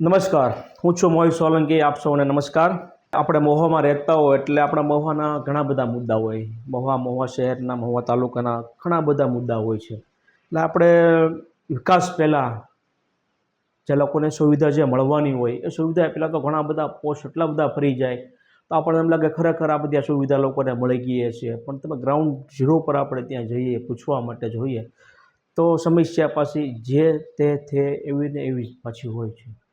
નમસ્કાર. હું છું મોહિત સોલંકી, આપ સૌને નમસ્કાર. આપણે મહુવામાં રહેતા હોય એટલે આપણા મહુવાના ઘણા બધા મુદ્દા હોય. મહુવા મહુવા શહેરના, મહુવા તાલુકાના ઘણા બધા મુદ્દા હોય છે. એટલે આપણે વિકાસ પહેલાં જે લોકોને સુવિધા જે મળવાની હોય, એ સુવિધા પહેલાં તો ઘણા બધા પોસ્ટ એટલા બધા ફરી જાય, તો આપણને એમ લાગે ખરેખર આ બધી આ સુવિધા લોકોને મળી ગઈ છે. પણ તમે ગ્રાઉન્ડ ઝીરો પર આપણે ત્યાં જઈએ, પૂછવા માટે જોઈએ, તો સમસ્યા પાછી જે તે થે એવી ને એવી જ પાછી હોય છે.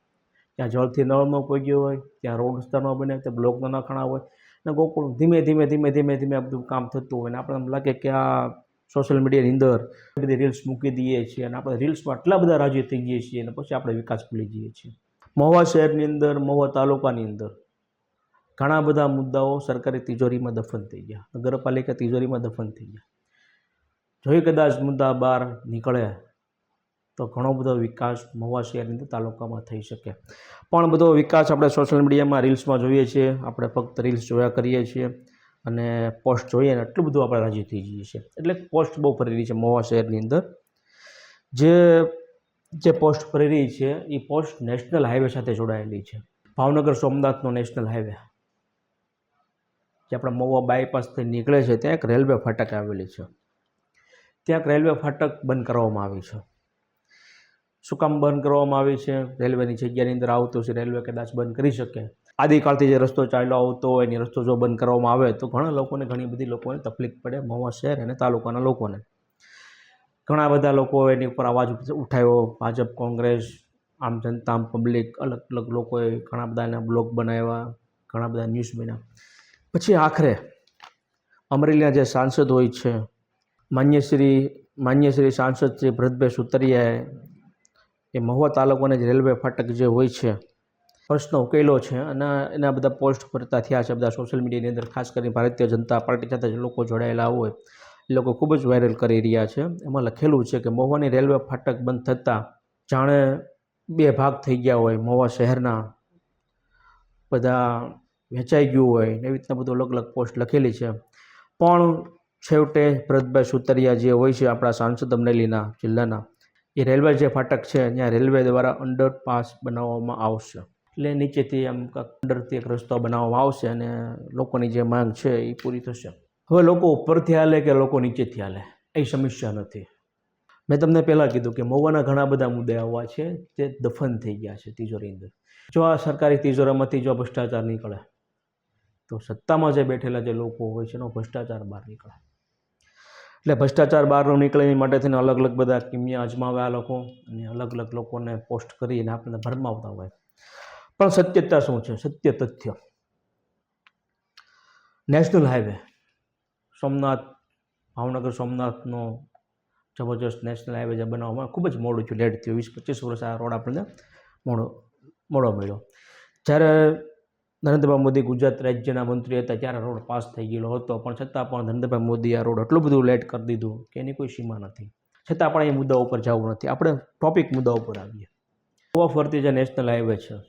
ત્યાં જળથી નળ ન ગયો હોય, ત્યાં રોડ રસ્તા ન બને ત્યાં બ્લોક ન હોય અને ગોકુળ ધીમે ધીમે ધીમે ધીમે ધીમે આ બધું કામ થતું હોય ને આપણે એમ લાગે કે આ સોશિયલ મીડિયાની અંદર બધી રીલ્સ મૂકી દઈએ છીએ અને આપણે રીલ્સમાં આટલા બધા રાજી થઈ જઈએ છીએ અને પછી આપણે વિકાસ ભૂલી જઈએ છીએ. મહુવા શહેરની અંદર, મહુવા તાલુકાની અંદર ઘણા બધા મુદ્દાઓ સરકારી તિજોરીમાં દફન થઈ ગયા, નગરપાલિકા તિજોરીમાં દફન થઈ ગયા. જોઈ કદાચ મુદ્દા બહાર નીકળે તો ઘણો બધો વિકાસ મહુવા શહેરની અંદર તાલુકામાં થઈ શકે. પણ બધો વિકાસ આપણે સોશિયલ મીડિયામાં રીલ્સમાં જોઈએ છીએ, આપણે ફક્ત રીલ્સ જોયા કરીએ છીએ અને પોસ્ટ જોઈએ ને એટલું બધું આપણે રાજી થઈ જઈએ છીએ. એટલે પોસ્ટ બહુ ફરી છે મહુવા શહેરની અંદર. જે જે પોસ્ટ ફરી છે, એ પોસ્ટ નેશનલ હાઈવે સાથે જોડાયેલી છે. ભાવનગર સોમનાથનો નેશનલ હાઈવે જે આપણા મહુવા બાયપાસથી નીકળે છે, ત્યાં એક રેલવે ફાટક આવેલી છે. ત્યાં એક રેલવે ફાટક બંધ કરવામાં આવી છે. શું કામ બંધ કરવામાં આવી છે? રેલવેની જગ્યાની અંદર આવતું છે, રેલવે કદાચ બંધ કરી શકે. આદિકાળથી જે રસ્તો ચાલ્યો આવતો હોય એની રસ્તો જો બંધ કરવામાં આવે, તો ઘણા લોકોને, ઘણી બધી લોકોને તકલીફ પડે મહુવા શહેર અને તાલુકાના લોકોને. ઘણા બધા લોકો એની ઉપર અવાજ ઉઠાવ્યો. ભાજપ, કોંગ્રેસ, આમ જનતા, આમ પબ્લિક, અલગ અલગ લોકોએ ઘણા બધા એના બ્લોગ બનાવ્યા, ઘણા બધા ન્યૂઝ બન્યા. પછી આખરે અમરેલીના જે સાંસદ હોય છે, માન્ય શ્રી માન્ય શ્રી સાંસદ શ્રી ભરતભાઈ સુતરિયાએ એ મહુવા તાલુકાના જે રેલવે ફાટક જે હોય છે, પ્રશ્ન ઉકેલો છે અને એના બધા પોસ્ટ ફરતા થયા છે બધા સોશિયલ મીડિયાની અંદર, ખાસ કરીને ભારતીય જનતા પાર્ટી સાથે જે લોકો જોડાયેલા હોય, એ લોકો ખૂબ જ વાયરલ કરી રહ્યા છે. એમાં લખેલું છે કે મહુવાની રેલવે ફાટક બંધ થતાં જાણે બે ભાગ થઈ ગયા હોય. મહુવા શહેરના બધા વેચાઈ ગયું હોય એવી રીતના બધું અલગ અલગ પોસ્ટ લખેલી છે. પણ છેવટે ભરતભાઈ સુતરિયા જે હોય છે આપણા સાંસદ અમરેલીના જિલ્લાના એ રેલવે જે ફાટક છે, ત્યાં રેલવે દ્વારા અંડરપાસ બનાવવામાં આવશે. એટલે નીચેથી આમ અંડરથી એક રસ્તો બનાવવામાં આવશે અને લોકોની જે માંગ છે એ પૂરી થશે. હવે લોકો ઉપરથી હાલે કે લોકો નીચેથી હાલે? એ સમસ્યા નથી. મેં તમને પહેલાં કીધું કે મહુવાના ઘણા બધા મુદ્દે આવવા છે જે દફન થઈ ગયા છે તિજોરી અંદર. જો આ સરકારી તિજોરામાંથી જો ભ્રષ્ટાચાર નીકળે, તો સત્તામાં જે બેઠેલા જે લોકો હોય છે, એનો ભ્રષ્ટાચાર બહાર નીકળે. એટલે ભ્રષ્ટાચાર બહારનો નીકળે એ માટે થઈને અલગ અલગ બધા કિમિયા અજમાવે આ લોકો અને અલગ અલગ લોકોને પોસ્ટ કરીને આપણને ભરમાવતા હોય. પણ સત્યતા શું છે? સત્ય તથ્ય. National highway. સોમનાથ, ભાવનગર સોમનાથનો જબરજસ્ત નેશનલ હાઈવે જે બનાવવામાં ખૂબ જ મોડું થયું. લેટ થયું વીસ, પચીસ વર્ષ આ રોડ આપણને મોડો મોડો મળ્યો. જ્યારે નરેન્દ્રભાઈ મોદી ગુજરાત રાજ્યના મંત્રી હતા, ત્યારે રોડ પાસ થઈ ગયેલો હતો. પણ છતાં પણ નરેન્દ્રભાઈ મોદીએ આ રોડ એટલું બધું લેટ કરી દીધું કે એની કોઈ સીમા નથી. છતાં પણ એ મુદ્દા ઉપર જવું નથી. આપણે ટોપિક મુદ્દા ઉપર આવીએ. ગોવા ફરતી જે નેશનલ હાઈવે છે,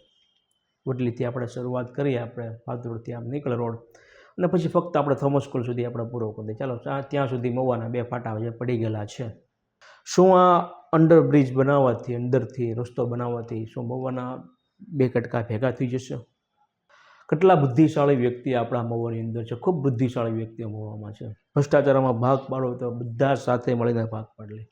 વડલીથી આપણે શરૂઆત કરીએ આપણે ભાદરોડથી આમ નીકળે રોડ. અને પછી ફક્ત આપણે થોમસ સુધી આપણે પૂરો કરી દઈએ. ચાલો ત્યાં સુધી મવાના બે ફાટા જે પડી ગયેલા છે. શું આ અંડરબ્રિજ બનાવવાથી, અંદરથી રસ્તો બનાવવાથી શું મવાના બે કટકા ભેગા થઈ જશે? કેટલા બુદ્ધિશાળી વ્યક્તિ આપણા મોવાની અંદર છે? ખૂબ બુદ્ધિશાળી વ્યક્તિઓ મહુવામાં છે. ભ્રષ્ટાચારમાં ભાગ પાડો તો બધા સાથે મળીને ભાગ પાડી લે.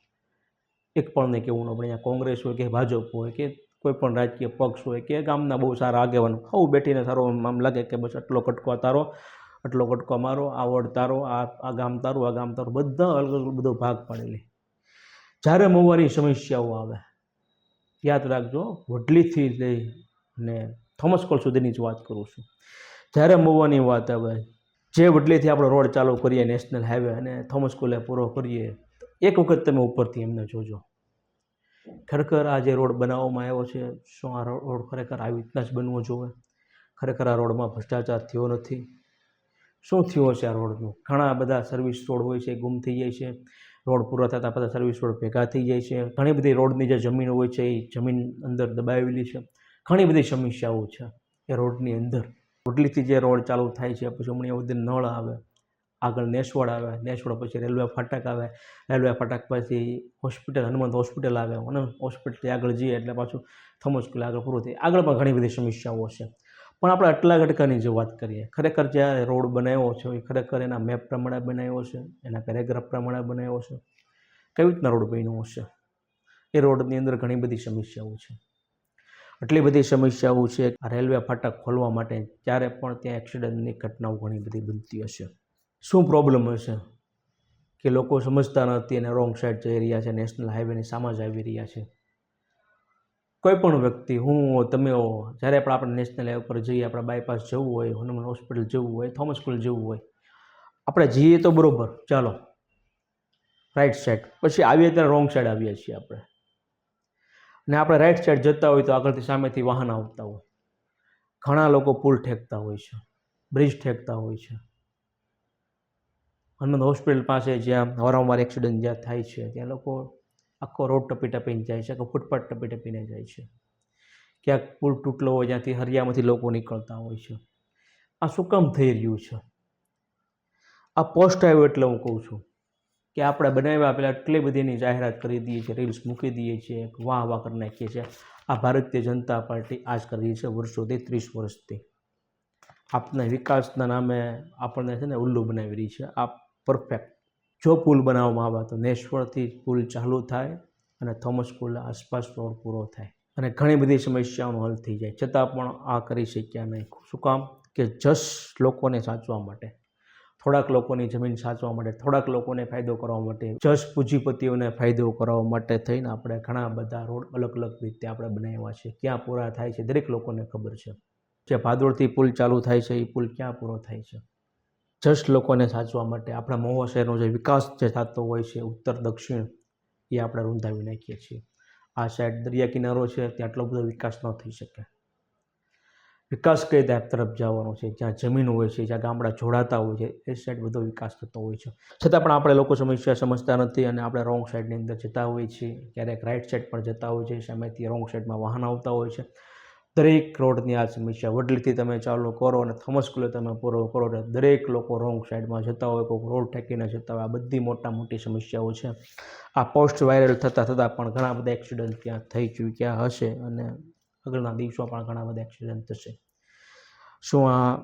એક પણ નહીં કેવું આપણે અહીંયા કોંગ્રેસ હોય કે ભાજપ હોય કે કોઈ પણ રાજકીય પક્ષ હોય કે ગામના બહુ સારા આગેવાનો, આવું બેઠીને સારો આમ લાગે કે બસ આટલો કટકો તારો, આટલો કટકો મારો આ વડ તારો, આ આ ગામ તારું, આ ગામ તારું, બધા અલગ અલગ બધો ભાગ પાડેલી જ્યારે મોંવારી સમસ્યાઓ આવે, યાદ રાખજો, વડલીથી લઈ અને થોમસ કોલ સુધીની જ વાત કરું છું. જ્યારે મૂવવાની વાત આવે, જે વડલીથી આપણે રોડ ચાલુ કરીએ નેશનલ હાઈવે અને થોમસ કોલે પૂરો કરીએ, એક વખત તમે ઉપરથી એમને જોજો. ખરેખર આ જે રોડ બનાવવામાં આવ્યો છે, શું આ રોડ ખરેખર આવી રીતના જ બનવો જોઈએ? ખરેખર આ રોડમાં ભ્રષ્ટાચાર થયો નથી? શું થયું હશે આ રોડનું? ઘણા બધા સર્વિસ રોડ હોય છે, ગુમ થઈ જાય છે. રોડ પૂરા થતાં બધા સર્વિસ રોડ ભેગા થઈ જાય છે. ઘણી બધી રોડની જે જમીન હોય છે, એ જમીન અંદર દબાવેલી છે. ઘણી બધી સમસ્યાઓ છે એ રોડની અંદર. રોટલીથી જે રોડ ચાલુ થાય છે, પછી હમણાં સુધી નળ આવે, આગળ નેસવડ આવે, નેસવડ પછી રેલવે ફાટક આવે, રેલવે ફાટક પછી હોસ્પિટલ, હનુમંત હોસ્પિટલ આવે, અને હોસ્પિટલથી આગળ જઈએ એટલે પાછું થોમસ સ્કૂલ આગળ પૂરું થાય. આગળ પણ ઘણી બધી સમસ્યાઓ છે. પણ આપણે આટલા ઘટકાની જો વાત કરીએ, ખરેખર જે રોડ બનાવ્યો છે, એ ખરેખર એના મેપ પ્રમાણે બનાવ્યો છે, એના પેરેગ્રાફ પ્રમાણે બનાવ્યો છે? કઈ રીતના રોડ બન્યો હશે? એ રોડની અંદર ઘણી બધી સમસ્યાઓ છે. આટલી બધી સમસ્યાઓ છે રેલવે ફાટક ખોલવા માટે ત્યારે પણ ત્યાં એક્સિડન્ટની ઘટનાઓ ઘણી બધી બનતી હશે. શું પ્રોબ્લેમ હશે? કે લોકો સમજતા નથી અને રોંગ સાઈડ જઈ રહ્યા છે નેશનલ હાઈવેની સામે જ આવી રહ્યા છે. કોઈ પણ વ્યક્તિ, હું, તમે હો, જ્યારે પણ આપણે નેશનલ હાઈવે પર જઈએ, આપણે બાયપાસ જવું હોય, હનુમાન હોસ્પિટલ જવું હોય થોમસ સ્કૂલ જવું હોય, આપણે જઈએ તો બરોબર, ચાલો. રાઈટ સાઈડ પછી આવીએ ત્યારે રોંગ સાઈડ આવીએ છીએ આપણે. ને આપણે રાઈટ સાઈડ જતા હોય તો આગળથી સામેથી વાહન આવતા હોય. ઘણા લોકો પુલ ઠેકતા હોય છે બ્રિજ ઠેકતા હોય છે. હનુમંત હોસ્પિટલ પાસે જ્યાં વારંવાર એક્સિડન્ટ જ્યાં થાય છે, ત્યાં લોકો આખો રોડ ટપી ટપીને જાય છે, આખો ફૂટપાથ ટપી ટપીને જાય છે. ક્યાંક પુલ તૂટલો હોય જ્યાંથી હરિયામાંથી લોકો નીકળતા હોય છે. આ શું કામ થઈ રહ્યું છે? આ પોસ્ટ આવ્યો એટલે હું કહું છું. કે આપણે બનાવ્યા પહેલાં એટલી બધી એની જાહેરાત કરી દઈએ છીએ રીલ્સ મૂકી દઈએ છીએ વાહ વાહ કરી નાખીએ છીએ. આ ભારતીય જનતા પાર્ટી આજ કરી રહી છે વર્ષોથી, ત્રીસ વર્ષથી. આપના વિકાસના નામે આપણને છે ને ઉલ્લુ બનાવી રહી છે. આ પરફેક્ટ જો પુલ બનાવવામાં આવે તો નેશ્વરથી પુલ ચાલુ થાય અને થોમસ પુલ આસપાસ રોડ પૂરો થાય. અને ઘણી બધી સમસ્યાઓનો હલ થઈ જાય. છતાં પણ આ કરી શક્યા નહીં. શું કામ? કે જસ લોકોને સાચવા માટે. થોડાક લોકોની જમીન સાચવા માટે, થોડાક લોકોને ફાયદો કરવા માટે જસ પૂંજીપતિઓને ફાયદો કરવા માટે થઈને આપણે ઘણા બધા રોડ અલગ અલગ રીતે આપણે બનાવ્યા છે. ક્યાં પૂરા થાય છે દરેક લોકોને ખબર છે. જે ભાદોળથી પુલ ચાલુ થાય છે, એ પુલ ક્યાં પૂરો થાય છે. જસ્ટ લોકોને સાચવા માટે આપણા મહુવા શહેરનો જે વિકાસ જે થતો હોય છે, ઉત્તર, દક્ષિણ, એ આપણે રૂંધાવી નાખીએ છીએ. આ સાઈડ દરિયા કિનારો છે, ત્યાં આટલો બધો વિકાસ ન થઈ શકે. વિકાસ કઈ તરફ તરફ જવાનો છે? જ્યાં જમીન હોય છે, જ્યાં ગામડા જોડાતા હોય છે, એ સાઈડ બધો વિકાસ થતો હોય છે. છતાં પણ આપણે લોકો સમસ્યા સમજતા નથી અને આપણે રોંગ સાઈડની અંદર જતા હોઈએ છીએ. ક્યારેક રાઈટ સાઈડ પર જતા હોય છે સામેથી રોંગ સાઈડમાં વાહન આવતા હોય છે. દરેક રોડની આ સમસ્યા વડલીથી તમે ચાલુ, કરો અને થોમસ તમે પૂરો કરો અને દરેક લોકો રોંગ સાઈડમાં જતા હોય, કોઈક રોડ ઠેકીને જતા હોય. આ બધી મોટા મોટી સમસ્યાઓ છે. આ પોસ્ટ વાયરલ થતાં થતાં પણ ઘણા બધા એક્સિડન્ટ ત્યાં થઈ ચૂક્યા હશે અને આગળના દિવસો પણ ઘણા બધા એક્સિડન્ટ થશે. શું આ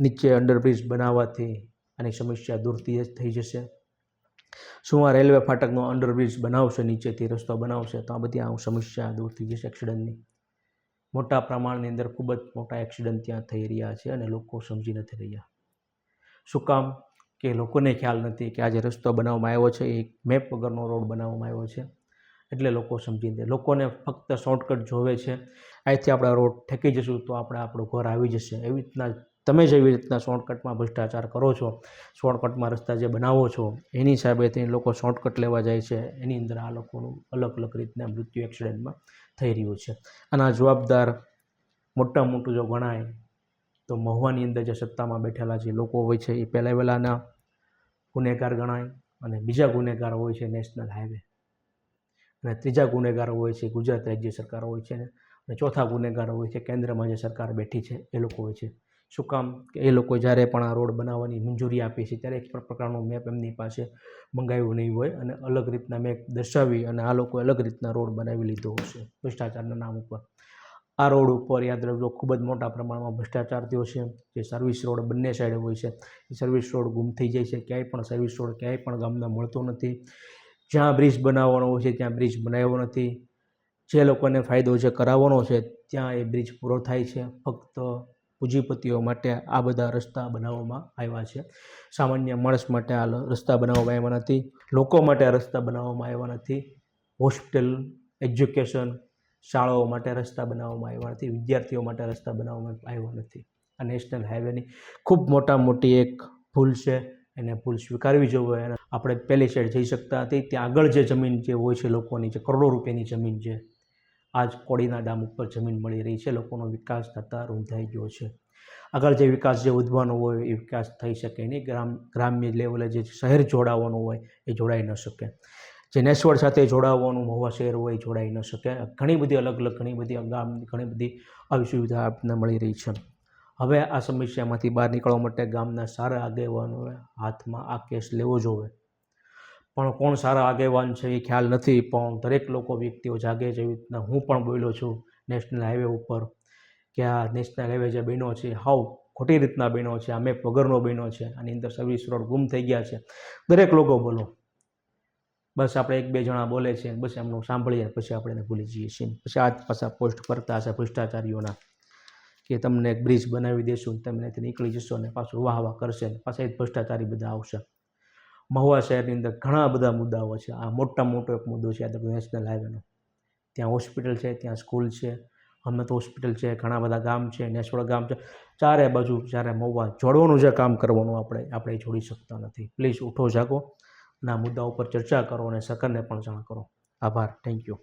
નીચે અંડરબ્રિજ બનાવવાથી આની સમસ્યા દૂર થઈ થઈ જશે. શું આ રેલવે ફાટકનો અંડરબ્રિજ બનાવશે, નીચેથી રસ્તો બનાવશે? તો આ બધી આ સમસ્યા દૂર થઈ જશે એક્સિડન્ટની મોટા પ્રમાણની અંદર ખૂબ જ મોટા એક્સિડન્ટ ત્યાં થઈ રહ્યા છે અને લોકો સમજી નથી રહ્યા. શું કામ કે લોકોને ખ્યાલ નથી કે આ જે રસ્તો બનાવવામાં આવ્યો છે? એ મેપ વગરનો રોડ બનાવવામાં આવ્યો છે. એટલે લોકો સમજી દે. લોકોને ફક્ત શોર્ટકટ જોવે છે. અહીંથી આપણે રોડ ઠેકી જશું તો આપણે આપણું ઘર આવી જશે. એવી રીતના તમે જેવી રીતના શોર્ટકટમાં ભ્રષ્ટાચાર કરો છો. શોર્ટકટમાં રસ્તા જે બનાવો છો, એની હિસાબેથી લોકો શોર્ટકટ લેવા જાય છે. એની અંદર આ લોકોનું અલગ અલગ રીતના મૃત્યુ એક્સિડન્ટમાં થઈ રહ્યું છે. અને આ જવાબદાર મોટા મોટું જો ગણાય, તો મહુવાની અંદર જે સત્તામાં બેઠેલા જે લોકો હોય છે, એ પહેલાં વહેલાના ગુનેગાર ગણાય અને બીજા ગુનેગાર હોય છે, નેશનલ હાઈવે. અને ત્રીજા ગુનેગાર હોય છે, ગુજરાત રાજ્ય સરકાર હોય છે અને ચોથા ગુનેગાર હોય છે, કેન્દ્રમાં જે સરકાર બેઠી છે, એ લોકો હોય છે. શું કામ કે એ લોકો જ્યારે પણ આ રોડ બનાવવાની મંજૂરી આપી છે, ત્યારે એક પ્રકારનો મેપ એમની પાસે મંગાવ્યું નહીં હોય અને અલગ રીતના મેપ દર્શાવી અને આ લોકોએ અલગ રીતના રોડ બનાવી લીધો હશે, ભ્રષ્ટાચારના નામ ઉપર. આ રોડ ઉપર યાદ રાખજો, ખૂબ જ મોટા પ્રમાણમાં ભ્રષ્ટાચાર થયો છે, જે સર્વિસ રોડ બંને સાઈડે હોય છે. એ સર્વિસ રોડ ગુમ થઈ જાય છે, ક્યાંય પણ સર્વિસ રોડ ક્યાંય પણ ગામના મળતો નથી. જ્યાં બ્રિજ બનાવવાનો છે, ત્યાં બ્રિજ બનાવ્યો નથી. જે લોકોને ફાયદો છે કરાવવાનો છે, ત્યાં એ બ્રિજ પૂરો થાય છે. ફક્ત પૂંજીપતિઓ માટે આ બધા રસ્તા બનાવવામાં આવ્યા છે. સામાન્ય માણસ માટે આ રસ્તા બનાવવામાં આવ્યા નથી. લોકો માટે આ રસ્તા બનાવવામાં આવ્યા નથી. હોસ્પિટલ, એજ્યુકેશન શાળાઓ માટે રસ્તા બનાવવામાં આવ્યા નથી. વિદ્યાર્થીઓ માટે રસ્તા બનાવવામાં આવ્યા નથી. આ નેશનલ હાઈવેની ખૂબ મોટા મોટી એક ભૂલ છે. એને ભૂલ સ્વીકારવી જોઈએ આપણે પહેલી સાઈડ જઈ શકતા હતી. ત્યાં આગળ જે જમીન જે હોય છે લોકોની, જે કરોડો રૂપિયાની જમીન છે, આજ કોડીના ડામ ઉપર જમીન મળી રહી છે. લોકોનો વિકાસ થતાં રૂંધાઈ ગયો છે. આગળ જે વિકાસ જે વધવાનો હોય એ વિકાસ થઈ શકે નહીં. ગ્રામ, ગ્રામ્ય લેવલે જે શહેર જોડાવાનું હોય એ જોડાઈ ન શકે. જે નેશવર સાથે જોડાવવાનું મહુવા શહેર હોય એ જોડાઈ ન શકે. ઘણી બધી અલગ અલગ, ઘણી બધી ગામ, ઘણી બધી આવી સુવિધા આપણને મળી રહી છે. હવે આ સમસ્યામાંથી બહાર નીકળવા માટે ગામના સારા આગેવાનોએ હાથમાં આ કેસ લેવો જોઈએ પણ કોણ સારા આગેવાન છે એ ખ્યાલ નથી, પણ દરેક લોકો વ્યક્તિઓ જાગે છે એવી રીતના હું પણ બોલ્યો છું નેશનલ હાઈવે ઉપર કે આ નેશનલ હાઈવે જે બન્યો છે, હાવ ખોટી રીતના બન્યો છે, આ મેપ વગરનો બન્યો છે, આની અંદર સર્વિસ રોડ ગુમ થઈ ગયા છે. દરેક લોકો બોલો. બસ આપણે એક બે જણા બોલે છે, બસ એમનું સાંભળીએ, પછી આપણે એને ભૂલી જઈએ છીએ. પછી આ પાછા પોસ્ટ કરતા હશે ભ્રષ્ટાચારીઓના કે તમને એક બ્રિજ બનાવી દેશું તમને નીકળી જશો ને પાછું વાહ વાહ કરશે પાછા એ ભ્રષ્ટાચારી બધા આવશે. મહુવા શહેરની અંદર ઘણા બધા મુદ્દાઓ છે. આ મોટા મોટો એક મુદ્દો છે, આ નેશનલ હાઈવેનો ત્યાં હોસ્પિટલ છે, ત્યાં સ્કૂલ છે અમે તો હોસ્પિટલ છે, ઘણા બધા ગામ છે, નેસોડ ગામ છે. ચારે બાજુ જ્યારે મહુવા જોડવાનું જે કામ કરવાનું આપણે આપણે જોડી શકતા નથી. પ્લીઝ ઉઠો જાગો. અને આ મુદ્દા ઉપર ચર્ચા કરો અને સરકારને પણ જાણ કરો આભાર. Thank you